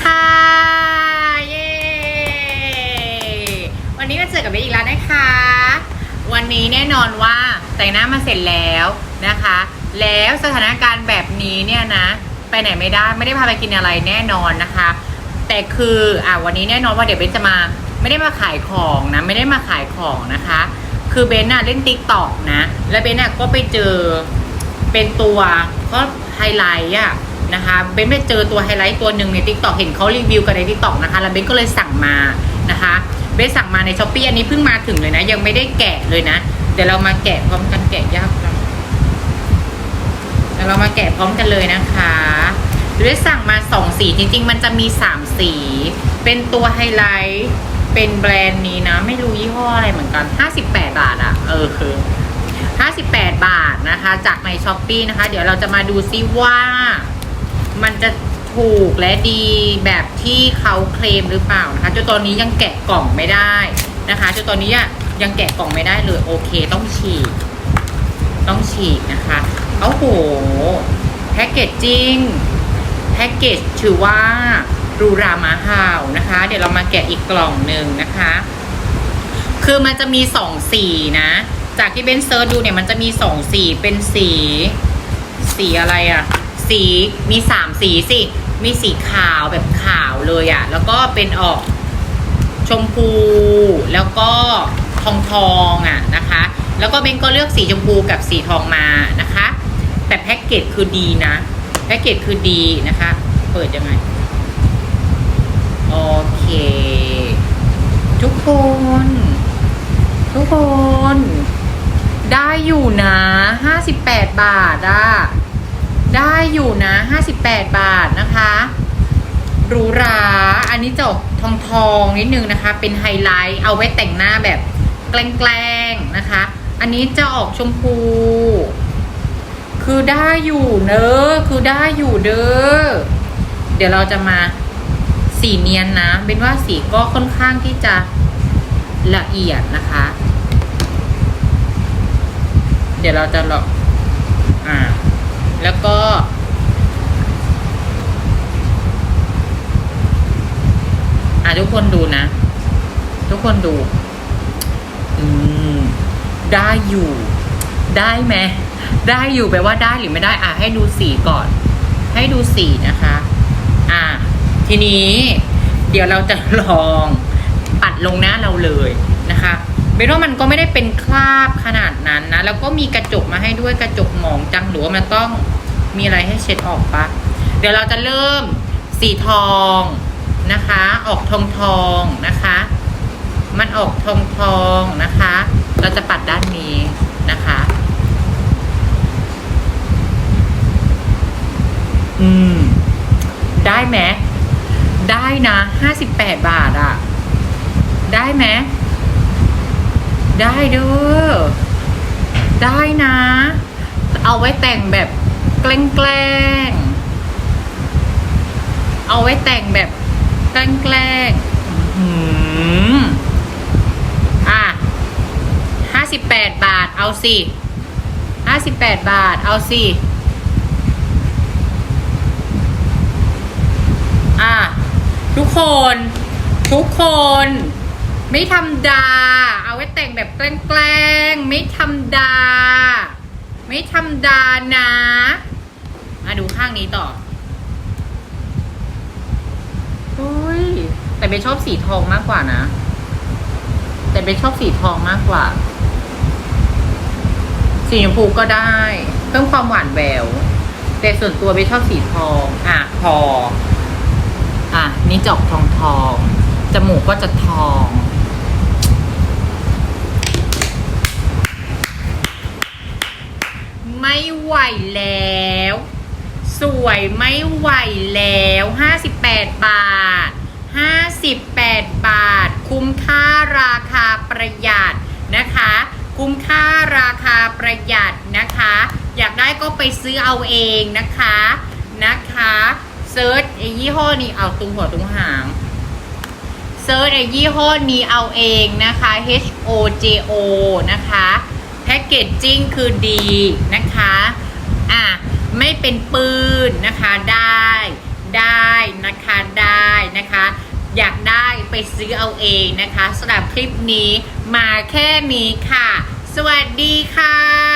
ค่ะ เย้ วันนี้มาเจอกับเบสอีกแล้วนะคะ วันนี้แน่นอนว่าแต่งหน้ามาเสร็จแล้วนะคะ แล้วสถานการณ์แบบนี้เนี่ยนะ ไปไหนไม่ได้ไม่ได้พาไปกินอะไรแน่นอนนะคะ แต่คืออะวันนี้แน่นอนว่าเดี๋ยวเบนจะมาไม่ได้มาขายของนะไม่ได้มาขายของนะคะ คือเบนน่ะเล่นติ๊กต็อกนะ แล้วเบนน่ะก็ไปเจอเป็นตัวก็ไฮไลท์อะ นะคะเบนไปเจอตัวไฮไลท์ตัวหนึ่งในติ๊กตอกเห็นเขารีวิวกันในติ๊กตอกนะคะแล้วเบนก็เลยสั่งมานะคะเบนสั่งมาในช้อปปี้อันนี้เพิ่งมาถึงเลยนะ ยังไม่ได้แกะเลยนะ เดี๋ยวเรามาแกะพร้อมกันแกะยากเดี๋ยวเรามาแกะพร้อมกันเลยนะคะเบนสั่งมาสองสีจริง ๆ มันจะมีสามสี เป็นตัวไฮไลท์เป็นแบรนด์นี้นะ ไม่รู้ยี่ห้ออะไรเหมือนกัน 58 บาทอะเออคือ58 บาทนะคะ จากในช้อปปีนะคะ เดี๋ยวเราจะมาดูซิว่า มันจะถูกและดีแบบที่เขาเคลมหรือเปล่านะคะจนตอนนี้ยังแกะกล่องไม่ได้นะคะจนตอนนี้ยังแกะกล่องไม่ได้เลยโอเค ต้องฉีก ต้องฉีกนะคะโอ้โหแพ็กเกจจิ้งแพ็กเกจถือว่ารูรามาฮาวนะคะ เดี๋ยวเรามาแกะอีกกล่องหนึ่งนะคะ คือมันจะมีสองสีนะ จากที่เบนเซิร์ชดูเนี่ยมันจะมีสองสีเป็นสี สีอะไรอะ่ะ สีมีสามสีสิ มีสีขาวแบบขาวเลยอะ่ะ แล้วก็เป็นออกชมพู แล้วก็ทองทองอะนะคะ แล้วก็เบนก็เลือกสีชมพูกับสีทองมานะคะ แต่แพ็กเกจคือดีนะ แพ็กเกจคือดีนะคะ เปิดยังไง โอเค ทุกคน ทุกคนได้อยู่นะ 58 บาทอะ ได้อยู่นะ 58 บาทนะคะหรูหราอันนี้จะทองทองนิดนึงนะคะ เป็นไฮไลท์เอาไว้แต่งหน้าแบบแกล้งๆนะคะ อันนี้จะออกชมพู คือได้อยู่เนอะคือได้อยู่เด้อเดี๋ยวเราจะมาสีเนียนนะ เป็นว่าสีก็ค่อนข้างที่จะละเอียดนะคะ เดี๋ยวเราจะลองอ่า แล้วก็ อ่าทุกคนดูนะ ทุกคนดู อืม ได้อยู่ ได้ไหมได้อยู่แปลว่าได้หรือไม่ได้ อะให้ดูสีก่อน ให้ดูสีนะคะ อ่าทีนี้ เดี๋ยวเราจะลองปัดลงหน้าเราเลยนะคะ เบนว่ามันก็ไม่ได้เป็นคราบขนาดนั้นนะ แล้วก็มีกระจกมาให้ด้วยกระจกหมองจังหรือว่ามันต้องมีอะไรให้เช็ดออกปะเดี๋ยวเราจะเริ่มสีทองนะคะ ออกทองทองนะคะ มันออกทองทองนะคะ เราจะปัดด้านนี้นะคะ อืม ได้ไหมได้นะห้าสิบแปดบาทอะได้ไหม ได้เด้อ ได้นะ เอาไว้แต่งแบบแกล้งๆเอาไว้แต่งแบบแกล้งๆอื้อหืออะห้าสิบแปดบาท เอาสิห้าสิบแปดบาท เอาสิอะทุกคน ทุกคน ไม่ธรรมดา เอาไว้แต่งแบบแกล้งๆ ไม่ธรรมดา ไม่ธรรมดานะ มาดูข้างนี้ต่อเฮ้ยแต่เบนชอบสีทองมากกว่านะ แต่เบนชอบสีทองมากกว่า สีชมพูก็ได้ เพิ่มความหวานแวว แต่ส่วนตัวเบนชอบสีทอง อะพออะ นี่จอกทองทองจมูกก็จะทอง ไม่ไหวแล้ว สวยไม่ไหวแล้ว58บาท58บาท คุ้มค่าราคาประหยัดนะคะ คุ้มค่าราคาประหยัดนะคะ อยากได้ก็ไปซื้อเอาเองนะคะนะคะเซิร์ชไอ้ยี่ห้อนี้เอาตรงหัวตรงหางเซิร์ชไอ้ยี่ห้อนี้เอาเองนะคะ H O J O นะคะ แพ็กเกจจิ้งคือดีนะคะอะไม่เป็นปืนนะคะได้ได้นะคะได้นะคะ อยากได้ไปซื้อเอาเองนะคะสำหรับคลิปนี้มาแค่นี้ค่ะ สวัสดีค่ะ